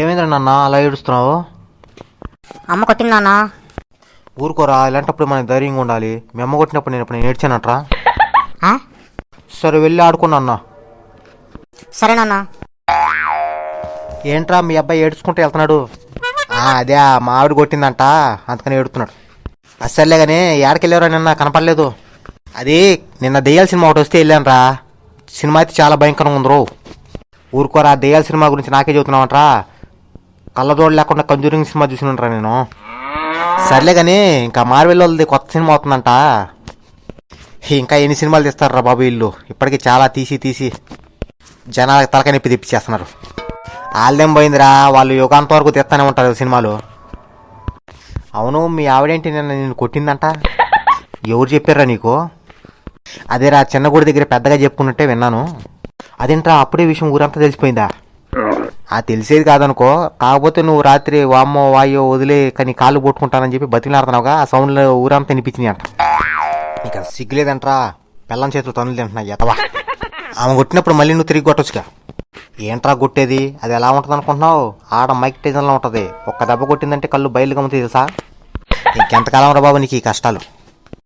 ఏమైందిరా నాన్న? అలా ఏడుస్తున్నావు? అమ్మ కొట్టింది నాన్న. ఊరుకోరా ఇలాంటప్పుడు మనకి ధైర్యంగా ఉండాలి. మీ అమ్మ కొట్టినప్పుడు నేను ఇప్పుడు నేను ఏడ్చానట్రా? సరే వెళ్ళి ఆడుకున్నా అన్న సరే నాన్న. ఏంట్రా మీ అబ్బాయి ఏడ్చుకుంటూ వెళ్తున్నాడు? అదే ఆ మా ఆవిడ కొట్టిందంట. అందుకని ఏడుతున్నాడు అసలే కానీ ఏడకెళ్ళారా నిన్న? కనపడలేదు. అది నిన్న దెయ్యాల సినిమా ఒకటి వస్తే వెళ్ళానురా. సినిమా అయితే చాలా భయంకరంగా ఉంది రో ఊరుకోరా దెయ్యాల సినిమా గురించి నాకే చెబుతున్నావంట్రా. కళ్ళజోడు లేకుండా కంజూరింగ్ సినిమా చూసి చూసినంట్రా నేను. సర్లే కానీ ఇంకా మార్వెల్ వాళ్ళది కొత్త సినిమా అవుతుందంట ఇంకా ఎన్ని సినిమాలు తీస్తారా బాబు వీళ్ళు? ఇప్పటికీ చాలా తీసి తీసి జనాలకు తలకాయ నొప్పి తెప్పించేస్తున్నారు. ఆల్దేం పోయిందిరా? వాళ్ళు యుగాంత వరకు తెస్తానే ఉంటారు సినిమాలు. అవును మీ ఆవిడేంటి నిన్న నేను కొట్టిందంట? ఎవరు చెప్పారా నీకు? అదేరా చిన్న గుడి దగ్గర పెద్దగా చెప్పుకున్నట్టే విన్నాను. అదేంట్రా అప్పుడే విషయం ఊరంతా తెలిసిపోయిందా? ఆ తెలిసేది కాదనుకో కాకపోతే నువ్వు రాత్రి వామ్మో వాయో వదిలే కానీ కాళ్ళు కొట్టుకుంటానని చెప్పి బతికిలాడుతున్నావుగా ఆ సౌండ్లో ఊరంతా వినిపించింది అంట. ఇక సిగ్గులేదంట్రా? బెల్లం చేతులు తనులు తింటున్నా ఎతవా ఆమె కొట్టినప్పుడు మళ్ళీ నువ్వు తిరిగి కొట్టొచ్చుగా? ఏంట్రా కొట్టేది? అది ఎలా ఉంటుంది అనుకుంటున్నావు? ఆడ మైక్ టైజన్లో ఉంటుంది. ఒక్క దెబ్బ కొట్టిందంటే కళ్ళు బయలు ఉంది తెలుసా? ఇంకెంతకాలం రా బాబు నీకు ఈ కష్టాలు?